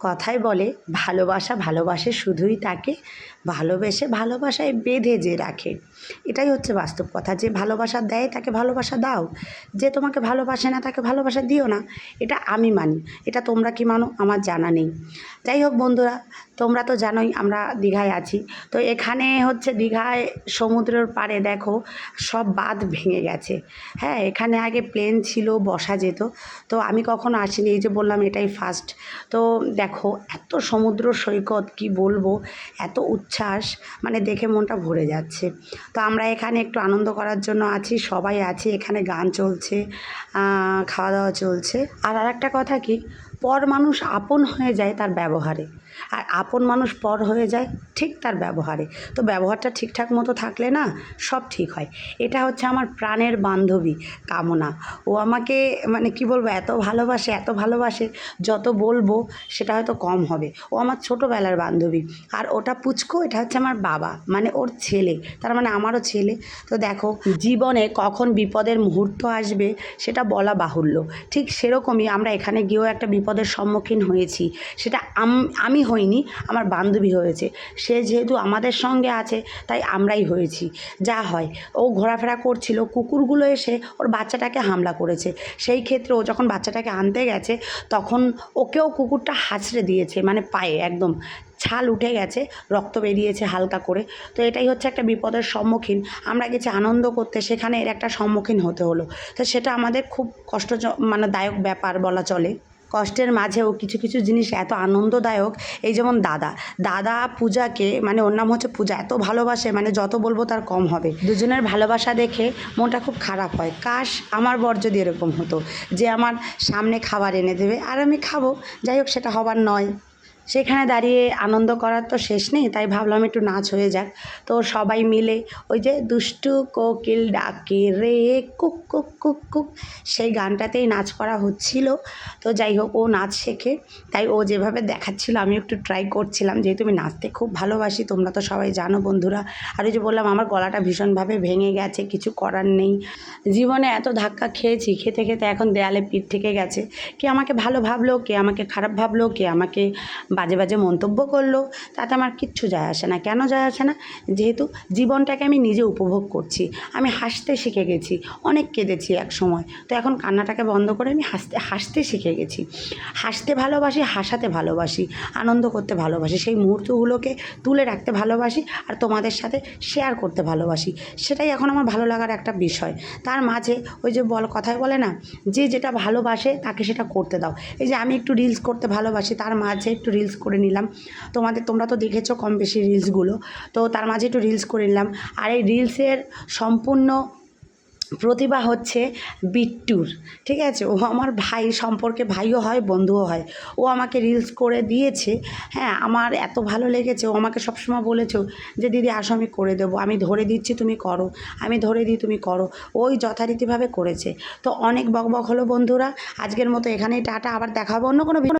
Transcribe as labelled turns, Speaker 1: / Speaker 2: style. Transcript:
Speaker 1: কথায় বলে, ভালোবাসা ভালোবাসে শুধুই তাকে, ভালোবেসে ভালোবাসায় বেঁধে যে রাখে। এটাই হচ্ছে বাস্তব কথা। যে ভালোবাসা দেয়, তাকে ভালোবাসা দাও। যে তোমাকে ভালোবাসে না, তাকে ভালোবাসা দিও না। এটা আমি মানি। এটা তোমরা কি মানো? আমার জানা নেই। যাই হোক বন্ধুরা তোমরা তো জানোই আমরা দীঘায় আছি। তো এখানে হচ্ছে দীঘায় সমুদ্রের পাড়ে দেখো সব বাঁধ ভেঙে গেছে। হ্যাঁ এখানে আগে প্লেন ছিল, বসা যেত। তো আমি কখনো আসিনি, এই যে বললাম এটাই ফার্স্ট তো দেখো এত সমুদ্র সৈকত, কি বলব? এত উচ্ছ্বাস মানে দেখে মনটা ভরে যাচ্ছে। তো আমরা এখানে একটু আনন্দ করার জন্য আছি, সবাই আছি, এখানে গান চলছে খাওয়া দাওয়া চলছে। আর আরেকটা কথা কি? পর মানুষ আপন হয়ে যায় তার ব্যবহারে। আর আপন মানুষ পর হয়ে যায় ঠিক তার ব্যবহারে। তো ব্যবহারটা ঠিকঠাক মতো থাকলে না সব ঠিক হয়। এটা হচ্ছে আমার প্রাণের বান্ধবী কামনা। ও আমাকে মানে কি বলব, এত ভালোবাসে এত ভালোবাসে, যত বলব সেটা হয়তো কম হবে। ও আমার ছোটোবেলার বান্ধবী। আর ওটা পুচকো, এটা হচ্ছে আমার বাবা মানে ওর ছেলে, তার মানে আমারও ছেলে। তো দেখো, জীবনে কখন বিপদের মুহূর্ত আসবে সেটা বলা বাহুল্য। ঠিক সেরকমই আমরা এখানে গিয়েও একটা বিপদের সম্মুখীন হয়েছি। সেটা আম- হইনি, আমার বান্ধবী হয়েছে। সে যেহেতু আমাদের সঙ্গে আছে, তাই আমরাই হয়েছি। যা হয়, ও ঘোরাফেরা করছিল, কুকুরগুলো এসে ওর বাচ্চাটাকে হামলা করেছে। সেই ক্ষেত্রে ও যখন বাচ্চাটাকে আনতে গেছে, তখন ওকেও কুকুরটা হাঁচড়ে দিয়েছে মানে পায়ে একদম। ছাল উঠে গেছে, রক্ত বেরিয়েছে হালকা করে। তো এটাই হচ্ছে একটা বিপদের সম্মুখীন। আমরা গেছি আনন্দ করতে, সেখানে এর একটা সম্মুখীন হতে হলো। তো সেটা আমাদের খুব কষ্ট মানে দায়ক ব্যাপার বলা চলে। কষ্টের মাঝেও কিছু কিছু জিনিস এত আনন্দদায়ক। এই যেমন দাদা দাদা পূজাকে মানে ওর নাম হচ্ছে পূজা, এত ভালোবাসে মানে যত বলব তার কম হবে। দুজনের ভালোবাসা দেখে মনটা খুব খারাপ হয়। কাশ, আমার বর যদি এরকম হতো, যে আমার সামনে খাবার এনে দেবে, আর আমি খাব, যাই হোক সেটা হবার নয়। সেখানে দাঁড়িয়ে আনন্দ করার তো শেষ নেই, তাই ভাবলাম একটু নাচ হয়ে যাক। তো সবাই মিলে ওই যে দুষ্টু কোকিল ডাকে রে কুক কুক কুক কুক, সেই গানটাতেই নাচ করা হচ্ছিল। তো যাই হোক, ও নাচ শেখে, তাই ও যেভাবে দেখাচ্ছিল আমি একটু ট্রাই করছিলাম, যেহেতু আমি নাচতে খুব ভালোবাসি, তোমরা তো সবাই জানো বন্ধুরা। আর ওই যে বললাম, আমার গলাটা ভীষণভাবে ভেঙে গেছে, কিছু করার নেই। জীবনে এত ধাক্কা খেয়েছি, খেতে খেতে এখন দেয়ালে পিঠ থেকে গেছে। কে আমাকে ভালো ভাবলো, কে আমাকে খারাপ ভাবলো, কে আমাকে বাজে বাজে মন্তব্য করল, তাতে আমার কিচ্ছু যায় আসে না। কেন যায় আসে না? যেহেতু জীবনটাকে আমি নিজে উপভোগ করছি, আমি হাসতে শিখে গেছি, অনেক কেঁদেছি এক সময়। তো এখন কান্নাটাকে বন্ধ করে আমি হাসতে হাসতে শিখে গেছি। হাসতে ভালোবাসি, হাসাতে ভালোবাসি, আনন্দ করতে ভালোবাসি, সেই মুহূর্তগুলোকে তুলে রাখতে ভালোবাসি আর তোমাদের সাথে শেয়ার করতে ভালোবাসি। সেটাই এখন আমার ভালো লাগার একটা বিষয়। তার মাঝে ওই যে বল, কথায় বলে না, যে যেটা ভালোবাসে তাকে সেটা করতে দাও। এই যে আমি একটু রিলস করতে ভালোবাসি, তার মাঝে একটু রিলস করে নিলাম। তোমাদের, তোমরা তো দেখেছ কম বেশি রিলসগুলো তো তার মাঝে একটু রিলস করে নিলাম। আর এই রিলসের সম্পূর্ণ প্রতিভা হচ্ছে বিট্টুর, ঠিক আছে? ও আমার ভাই, সম্পর্কে ভাইও হয়, বন্ধুও হয়। ও আমাকে রিলস করে দিয়েছে। হ্যাঁ আমার এত ভালো লেগেছে। ও আমাকে সবসময় বলেছে যে, দিদি, আসো, আমি করে দেবো। আমি ধরে দিচ্ছি, তুমি করো। আমি ধরে দিই, তুমি করো। ওই যথারীতিভাবে করেছে। তো অনেক বক বক হলো বন্ধুরা। আজকের মতো এখানেই, টাটা। আবার দেখাবো অন্য কোনো